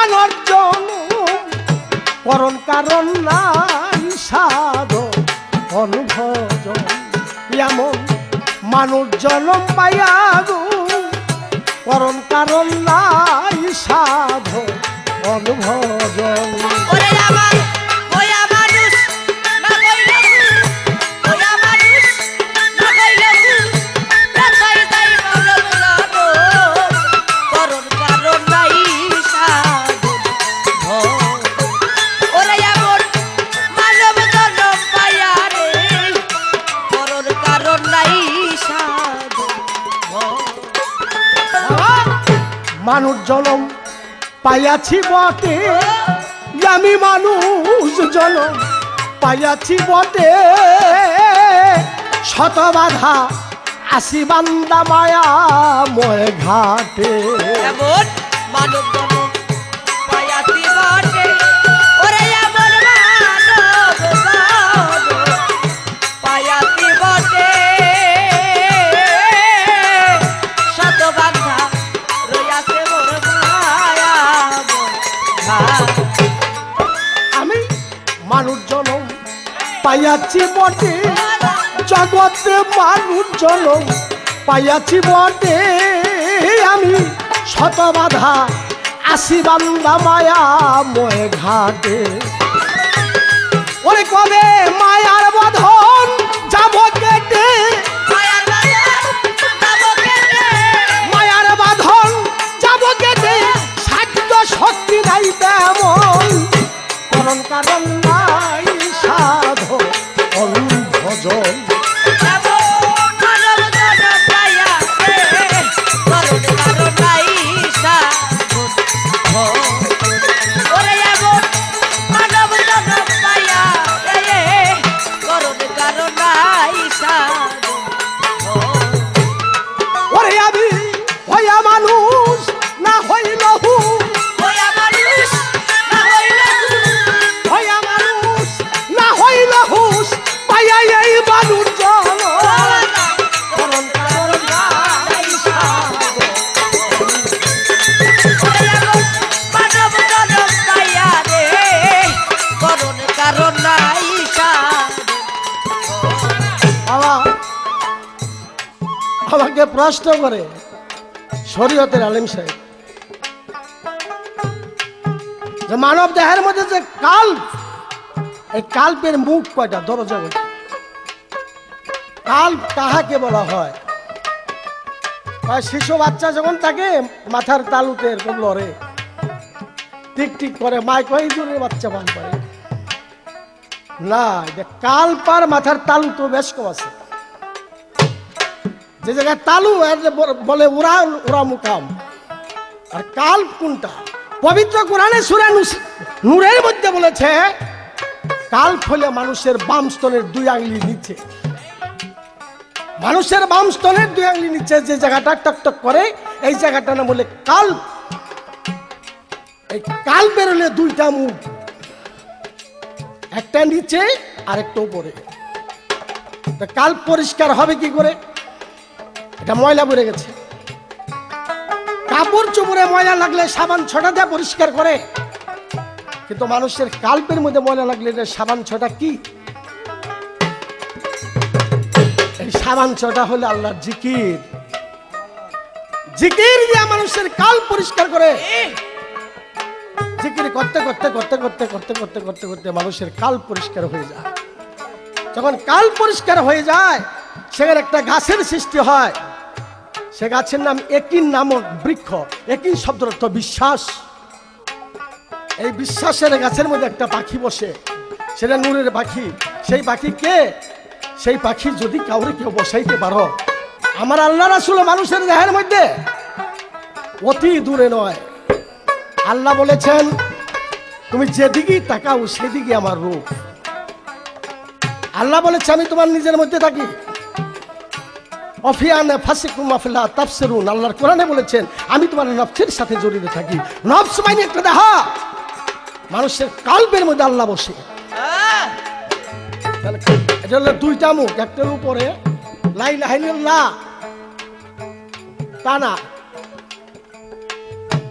মানর জন করণ কারণ নাই সাধ, অনুভজন। এমন মানুষ জনম পাইয়া গো করণ কারণ নাই সাধ, অনুভজন। মানুষ জনম পাইয়াছি বটে। আমি মানুষ জনম পাইয়াছি বটে। শত বাধা আসি বান্দা মায়া ময় ঘাটে মানব পাইয়াছি বটে। জগতে মানুষ জল পাইয়াছি বটে। আমি শত বাধা, আসি বান্দা মায়া ময় ঘাটে। ওরে কবে মায়ার বাঁধন প্রশ্ন করে শরীয়তের আলিম সাহেব। যে মানব দেহের মধ্যে যে কাল্প, এই কাল্পের মুখ কয়টা? দরজা কয়টা? কাল্প কাহাকে বলা হয়? শিশু বাচ্চা যখন থাকে, মাথার তালুতে এরকম লড়ে। টিক টিক করে, মায় কয় দূরের বাচ্চা বান করে। না, এটা কালপার মাথার তালু তো বেশ কম আছে। যে জায়গায় তালু যে বল- উড়া উড়া মুকাম। আর কাল কোনটা? পবিত্র কোরআনে সুরা নূরের মধ্যে বলেছে, কাল ফলে মানুষের বাম স্তনের দুই আঙ্গুলি নিচে। মানুষের বাম স্তনের দুই আঙ্গুলি নিচে যে জায়গাটা টক টক করে, এই জায়গাটা না বলে কাল এই কাল বেরোলে দুইটা মুখ। একটা নিচে আর একটা উপরে কাল পরিষ্কার হবে কি করে? এটা ময়লা পড়ে গেছে। কাপড় চোপড়ে ময়লা লাগলে সাবান ছটা দিয়ে পরিষ্কার করে। কিন্তু মানুষের কাল্পের মধ্যে ময়লা লাগলে এটা সাবান ছটা কি? এই সাবান ছটা হলো আল্লাহর জিকির। জিকির দিয়ে মানুষের কাল পরিষ্কার করে। জিকির করতে করতে করতে করতে করতে করতে করতে করতে মানুষের কাল পরিষ্কার হয়ে যায়। যখন কাল পরিষ্কার হয়ে যায়, সেখানে একটা গাছের সৃষ্টি হয়। সে গাছের নাম একিন নামক বৃক্ষ। একিন শব্দের অর্থ বিশ্বাস। এই বিশ্বাসের গাছের মধ্যে একটা পাখি বসে। সেটা নূরের পাখি। সেই পাখি কে? সেই পাখি যদি কাউরে কেউ বসাইতে পারো। আমার আল্লাহ রাসুল মানুষের দেহের মধ্যে। অতি দূরে নয়। আল্লাহ বলেছেন, তুমি যেদিকেই তাকাও সেদিকে আমার রূপ। আল্লাহ বলেছে, আমি তোমার নিজের মধ্যে থাকি। কোরআনে বলেছেন, আমি তোমার নফসের সাথে জড়িত থাকি। নফস মাইনে একটা মানুষের কাল্পের মধ্যে আল্লাহ বসে। দুইটা মুখ, একটার উপরে লাই লাইল্লাহ তা না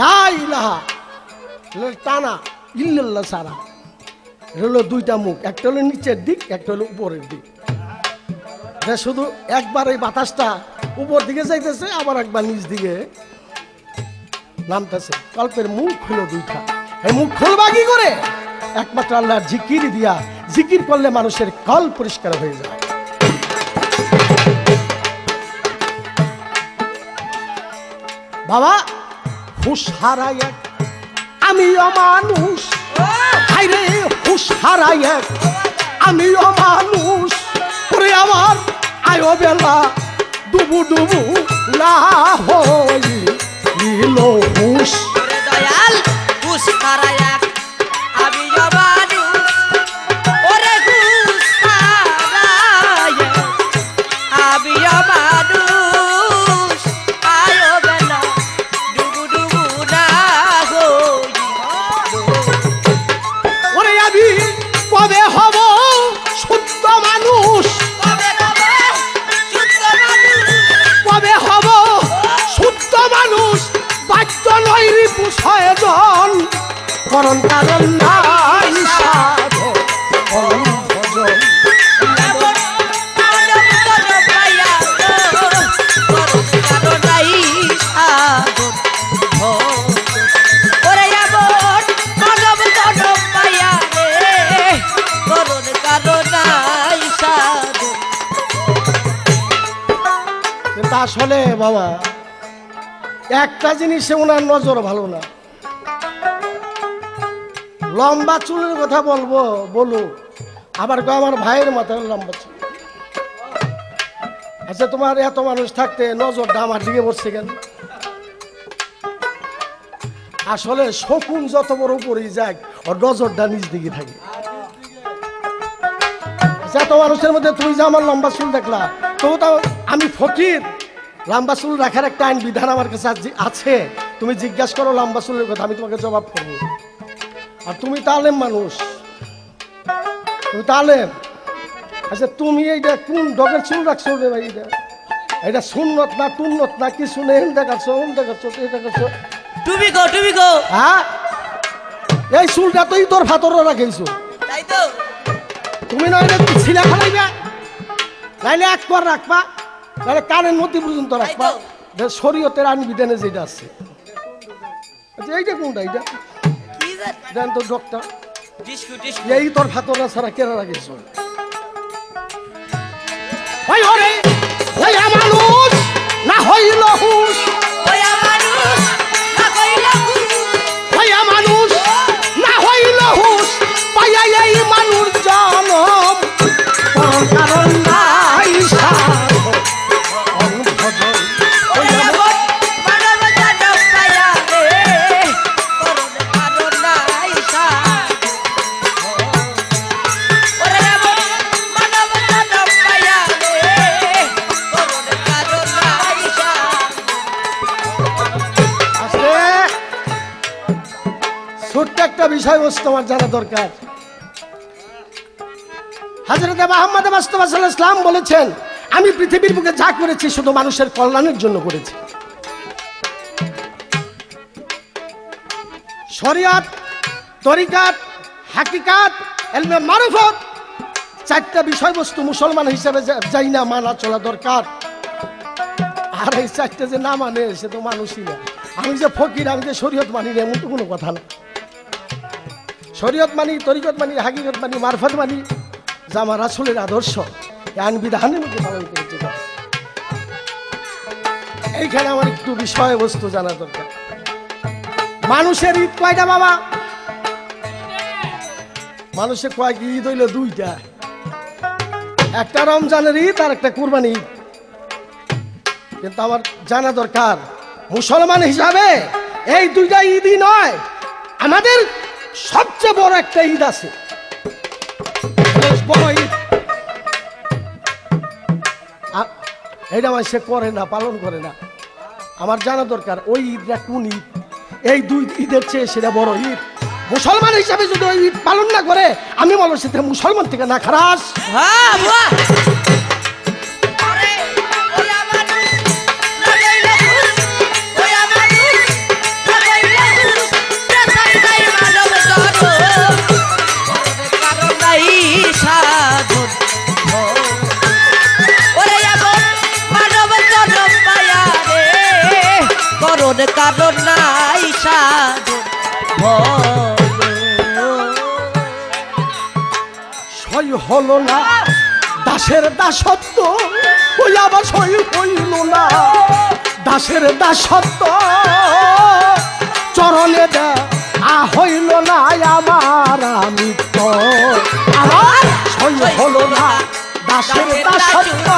লা ইলাহা হলো টানা। সারা। দুইটা মুখ, একটা হলো নিচের দিক, একটা হলো উপরের দিক। এটা শুধু একবার এই বাতাসটা উপর দিকে যাইতেছে, আবার একবার নিচ দিকে নামতেছে। কল্পের মুখ হলো দুইটা। এই মুখ খুলবা কি করে? একমাত্র আল্লাহর জিকির দিয়া জিকির করলে মানুষের কল পরিষ্কার হয়ে যায়। বাবা, হুশ হারাই এক। আমি মানুষ হাইরে হুশ হারাই এক। আমিও মানুষ করে আমার আয়ো বেলা ডুবু ডুবু না হইল হুশ। ওরে দয়াল হুশ হারায়াক আমি মানুষ ওরে হুশ হারায়াক আমি মানুষ আয়ো বেলা ডুবু ডুবু না হই ওরে আমি কবে হব কারও নাই সাধন। কিন্তু আসলে বাবা একটা জিনিসে ওনার নজর ভালো না। লম্বা চুলের কথা বলব, বলো। আবার কয়, আমার ভাইয়ের মাথায় লম্বা চুল। আচ্ছা তোমার এত মানুষ থাকতে নজরটা আমার দিকে পড়ছে কেন? আসলে শকুন যত বড় উপরেই যাক, ওর নজরটা নিজ দিকে থাকে। যত মানুষের মধ্যে তুমি যে আমার লম্বা চুল দেখলা তাও আমি ফকির। লম্বা চুল রাখার একটা আইন বিধান আমার কাছে আছে। তুমি জিজ্ঞাসা করো লম্বা চুলের কথা আমি তোমাকে জবাব করব। আর তুমি তালেম মানুষ। তুমি তালেম আচ্ছা তুমি এইটা কোন ডগের চুল রাখছো রে ভাই এটা এটা সুন্নত না টুন্নত না কি শুনে এম দেখাচ্ছ ওম দেখাচ্ছ এটা দেখাচ্ছ। টুবি গো টুবি গো হ্যাঁ? এই চুলটা তুই তোর ভাতরও রাখিছো তাই তো। তুমি নয় ছিলা ফেলাইবা নাইলে এক কর রাখবা। নাহলে কানের মধ্যে পর্যন্ত রাখবা। শরীয়তের আইন বিধানে যেটা আছে। আচ্ছা এইটা কোনটা এইটা? জানতো জানি দেন তো ডক্টর এই তোর ভাতরা ছাড়া কেরা রাখিস বিষয়বস্তু আমার জানা দরকার। হাজরত মোহাম্মদ মুস্তাফা ইসলাম বলেছেন, আমি পৃথিবীর বুকে যা করেছি শুধু মানুষের কল্যাণের জন্য করেছি। শরিয়ত, তরিকাত, হাকিকাত, এলমে মারুফত, চারটা বিষয়বস্তু মুসলমান হিসেবে যাই না মানা চলা দরকার। আর এই চারটা যে না মানে সে তো মানুষই না। আমি যে ফকির, আমি যে শরীয়ত মানি না, এমন তো কোনো কথা না। শরীয়ত মানি, তরিকত মানি, হাকিকত মানি, মারফত মানি, যা আমার রাসুলের আদর্শ আইন বিধানের মধ্যে পালন করেছে এইখানে আমার একটু বিষয়বস্তু জানা দরকার। মানুষের ঈদ কয়টা বাবা? মানুষের কয়েক ঈদ হইল দুইটা। একটা রমজানের ঈদ আর একটা কুরবানি ঈদ। কিন্তু আমার জানা দরকার, মুসলমান হিসাবে এই দুইটা ঈদই নয়, আমাদের সবচেয়ে বড় একটা ঈদ আছে। বড় ঈদ। এইটা আমার সে করে না পালন করে না। আমার জানা দরকার ওই ঈদটা কোন ঈদ? এই দুই ঈদের চেয়ে সেটা বড় ঈদ। মুসলমান হিসাবে যদি ওই ঈদ পালন না করে আমি বলো সেটা মুসলমান থেকে না খারাস। হ্যাঁ, হলো না। দাসের দাসত্ব ওই আবার সই হইল না। দাসের দাসত্ব চরণে দা আ হইল না আমার আমি তো আমার সই হলো না। দাসের দাসত্ব